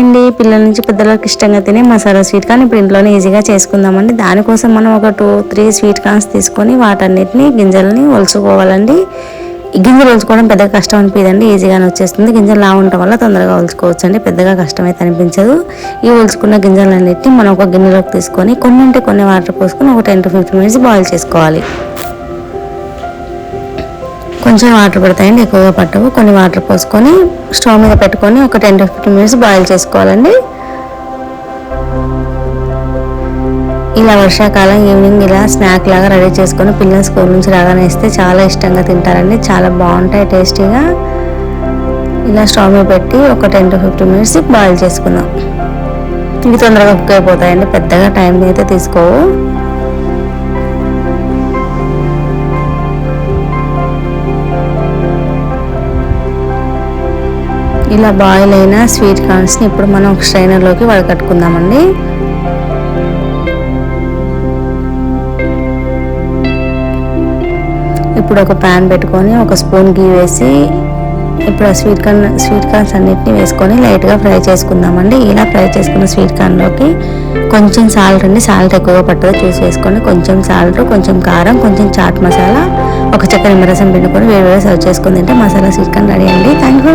అండి. పిల్లల నుంచి పెద్దలకు ఇష్టంగా తినే మసాలా స్వీట్ కార్న్ ఇప్పుడు ఇంట్లోనే ఈజీగా చేసుకుందామండి. దానికోసం మనం ఒక టూ త్రీ స్వీట్ కార్న్స్ తీసుకొని వాటన్నిటిని గింజల్ని ఒలుచుకోవాలండి. గింజలు ఒలుచుకోవడం పెద్దగా కష్టం అనిపించదండి ఈజీగానే వచ్చేస్తుంది. గింజలు లా ఉండటం వల్ల తొందరగా ఒలుచుకోవచ్చు అండి పెద్దగా కష్టం అయితే అనిపించదు. ఈ ఒలుచుకున్న గింజలన్నిటిని మనం ఒక గిన్నెలోకి తీసుకొని కొన్ని అంటే కొన్ని వాటర్ పోసుకొని ఒక ten to fifteen minutes boil చేసుకోవాలి. కొంచెం వాటర్ పడతాయండి ఎక్కువగా పట్టవు. కొన్ని వాటర్ పోసుకొని స్టవ్ మీద పెట్టుకొని ఒక ten to fifteen minutes boil చేసుకోవాలండి. ఇలా వర్షాకాలం ఈవినింగ్ ఇలా స్నాక్ లాగా రెడీ చేసుకొని పిల్లలు స్కూల్ నుంచి రాగానే ఇస్తే చాలా ఇష్టంగా తింటారండి. చాలా బాగుంటాయి టేస్టీగా. ఇలా స్టవ్ మీద పెట్టి ఒక ten to fifteen minutes boil చేసుకుందాం ఇవి తొందరగా కుక్ అయిపోతాయండి. పెద్దగా టైం అయితే తీసుకోవు. ఇలా బాయిల్ అయిన స్వీట్ కార్న్స్ని ఇప్పుడు మనం ఒక స్ట్రైనర్లోకి వడకట్టుకుందామండి. ఇప్పుడు ఒక ప్యాన్ పెట్టుకొని ఒక స్పూన్ గీ వేసి ఇప్పుడు ఆ స్వీట్ కార్న్ స్వీట్ కార్న్స్ అన్నిటిని వేసుకొని లైట్గా ఫ్రై చేసుకుందామండి. ఇలా ఫ్రై చేసుకున్న స్వీట్ కార్న్లోకి కొంచెం సాల్ట్ అండి. సాల్ట్ ఎక్కువగా పట్టుదో. చూసి వేసుకొని కొంచెం సాల్ట్ కొంచెం కారం కొంచెం చాట్ మసాలా ఒక చక్కెర నిమ్మరసం పిండుకొని వేడి వేరే సర్వ్ చేసుకుని తింటే మసాలా స్వీట్ కార్న్ రెడీ అండి. Thank you